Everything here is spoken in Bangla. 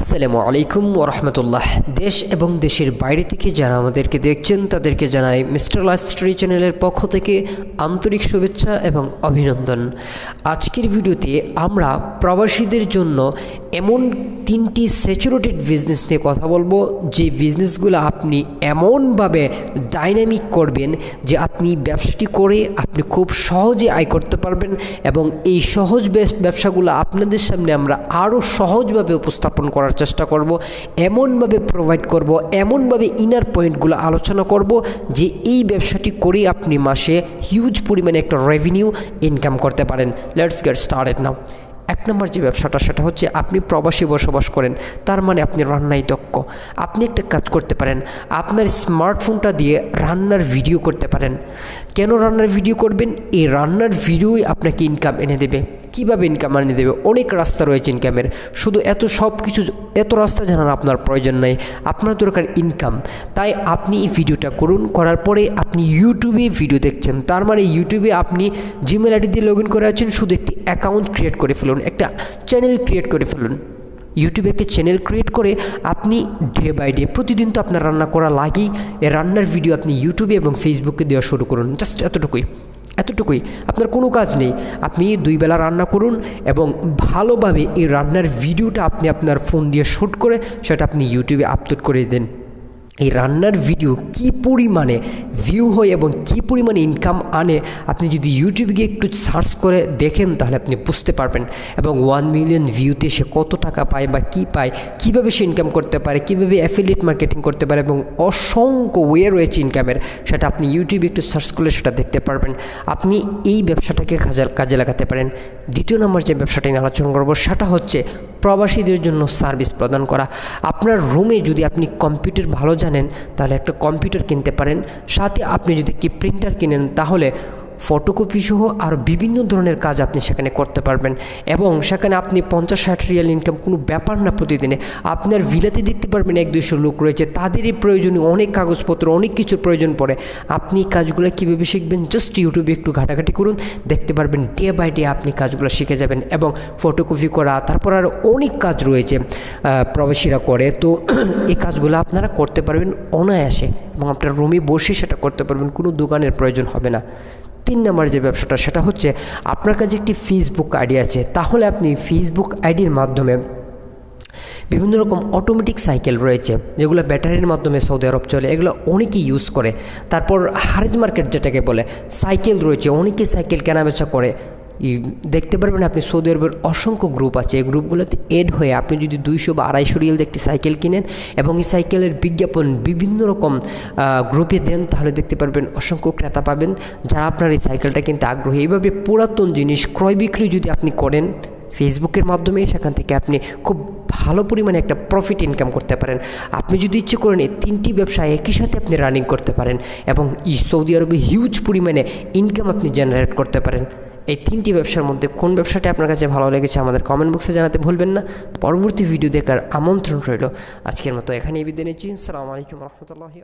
আসসালামু আলাইকুম ওরহমতুল্লাহ দেশ এবং দেশের বাইরে থেকে যারা আমাদেরকে দেখছেন, তাদেরকে জানাই মিস্টার লাইফ স্টোরি চ্যানেলের পক্ষ থেকে আন্তরিক শুভেচ্ছা এবং অভিনন্দন। আজকের ভিডিওতে আমরা প্রবাসীদের জন্য এমন তিনটি স্যাচুরেটেড বিজনেস নিয়ে কথা বলব, যে বিজনেসগুলো আপনি এমনভাবে ডাইনামিক করবেন যে আপনি ব্যবসাটি করে আপনি খুব সহজে আয় করতে পারবেন এবং এই সহজ ব্যবসাগুলো আপনাদের সামনে আমরা আরও সহজভাবে উপস্থাপন করার চেষ্টা করব, এমনভাবে প্রোভাইড করব, এমনভাবে ইনার পয়েন্টগুলো আলোচনা করব যে এই ব্যবসাটি করে আপনি মাসে হিউজ পরিমাণে একটা রেভিনিউ ইনকাম করতে পারেন। লেটস গেট স্টার্টেড নাও এক নম্বর যে ব্যবসাটা, সেটা হচ্ছে আপনি প্রবাসী বসবাস করেন, তার মানে আপনি রান্নায় দক্ষ। আপনি একটা কাজ করতে পারেন, আপনার স্মার্টফোনটা দিয়ে রান্নার ভিডিও করতে পারেন। কেন রান্নার ভিডিও করবেন? এই রান্নার ভিডিওই আপনাকে ইনকাম এনে দেবে। কীভাবে ইনকাম আনিয়ে দেবে? অনেক রাস্তা রয়েছে ইনকামের শুধু এত সব কিছু, এত রাস্তা জানার আপনার প্রয়োজন নাই। আপনার দরকার ইনকাম তাই আপনি এই ভিডিওটা করুন। করার পরে আপনি ইউটিউবে ভিডিও দেখছেন। তার মানে ইউটিউবে আপনি জিমেল আইডি দিয়ে লগ ইন করে আছেন। শুধু একটি অ্যাকাউন্ট ক্রিয়েট করে ফেলুন। একটা চ্যানেল ক্রিয়েট করে ফেলুন। ইউটিউবে একটি চ্যানেল ক্রিয়েট করে আপনি ডে বাই ডে প্রতিদিন তো আপনার রান্না করা লাগেই। এ রান্নার ভিডিও আপনি ইউটিউবে এবং ফেসবুকে দেওয়া শুরু করুন। জাস্ট এতটুকুই এতটুকুই। আপনার কোনো কাজ নেই। আপনি দুই বেলা রান্না করুন এবং ভালোভাবে এই রান্নার ভিডিওটা আপনি আপনার ফোন দিয়ে শ্যুট করে সেটা আপনি ইউটিউবে আপলোড করে দেন। এই রান্নার ভিডিও কি পরিমাণে ভিউ হয় এবং কি পরিমাণে ইনকাম আনে, আপনি যদি ইউটিউবে গিয়ে একটু সার্চ করে দেখেন, তাহলে আপনি বুঝতে পারবেন। এবং ওয়ান মিলিয়ন ভিউতে সে কত টাকা পায় বা কি পায়, কীভাবে সে ইনকাম করতে পারে, কীভাবে অ্যাফিলিয়েট মার্কেটিং করতে পারে এবং অসংখ্য ওয়ে রয়েছে ইনকামের সেটা আপনি ইউটিউবে একটু সার্চ করলে সেটা দেখতে পারবেন। আপনি এই ব্যবসাটাকে কাজে কাজে লাগাতে পারেন। দ্বিতীয় নম্বর যে ব্যবসাটা নিয়ে আলোচনা করব, সেটা হচ্ছে প্রবাসীদের জন্য সার্ভিস প্রদান করা। আপনার রুমে যদি আপনি কম্পিউটার ভালো জানেন, তাহলে একটা কম্পিউটার কিনতে পারেন। সাথে আপনি যদি কি প্রিন্টার কিনেন, তাহলে ফটোকপি সহ আরও বিভিন্ন ধরনের কাজ আপনি সেখানে করতে পারবেন। এবং সেখানে আপনি পঞ্চাশ ষাট রিয়াল ইনকাম কোনো ব্যাপার না প্রতিদিনে। আপনার ভিলাতে দেখতে পারবেন এক, দুইশো লোক রয়েছে। তাদেরই প্রয়োজনীয় অনেক কাগজপত্র, অনেক কিছুর প্রয়োজন পড়ে। আপনি কাজগুলো কীভাবে শিখবেন? জাস্ট ইউটিউবে একটু ঘাটাঘাটি করুন। দেখতে পারবেন ডে বাই ডে আপনি কাজগুলো শিখে যাবেন এবং ফটোকপি করা, তারপর আরও অনেক কাজ রয়েছে প্রবাসীরা করে। তো এই কাজগুলো আপনারা করতে পারবেন অনায়াসে এবং আপনার রুমে বসে সেটা করতে পারবেন। কোনো দোকানের প্রয়োজন হবে না। তিন নম্বর যে ব্যবসাটা, সেটা হচ্ছে আপনার কাছে একটি ফেসবুক আইডি আছে। তাহলে আপনি ফেসবুক আইডির মাধ্যমে বিভিন্ন রকম অটোমেটিক সাইকেল রয়েছে, যেগুলো ব্যাটারির মাধ্যমে সৌদি আরব চলে, এগুলো অনেকেই ইউজ করে। তারপর হারেজ মার্কেট যেটাকে বলে সাইকেল রয়েছে, অনেকে সাইকেল কেনাবেচা করে। দেখতে পারবেন আপনি সৌদি আরবের অসংখ্য গ্রুপ আছে। এই গ্রুপগুলোতে এড হয়ে আপনি যদি দুইশো বা আড়াইশো রিয়েল একটি সাইকেল কিনেন এবং এই সাইকেলের বিজ্ঞাপন বিভিন্ন রকম গ্রুপে দেন, তাহলে দেখতে পারবেন অসংখ্য ক্রেতা পাবেন। যারা আপনার এই সাইকেলটা কিনতে আগ্রহী, এইভাবে পুরাতন জিনিস ক্রয় বিক্রি যদি আপনি করেন ফেসবুকের মাধ্যমে সেখান থেকে আপনি খুব ভালো পরিমাণে একটা প্রফিট ইনকাম করতে পারেন। আপনি যদি ইচ্ছে করেন এই তিনটি ব্যবসা একই সাথে আপনি রানিং করতে পারেন এবং সৌদি আরবে হিউজ পরিমাণে ইনকাম আপনি জেনারেট করতে পারেন। এই তিনটি ব্যবসার মধ্যে কোন ব্যবসাটি আপনার কাছে ভালো লেগেছে আমাদের কমেন্ট বক্সে জানাতে ভুলবেন না। পরবর্তী ভিডিও দেখার আমন্ত্রণ রইল। আজকের মতো এখানেই বিদায় নিচ্ছি। সালামু আলাইকুম রহমতুল্লাহি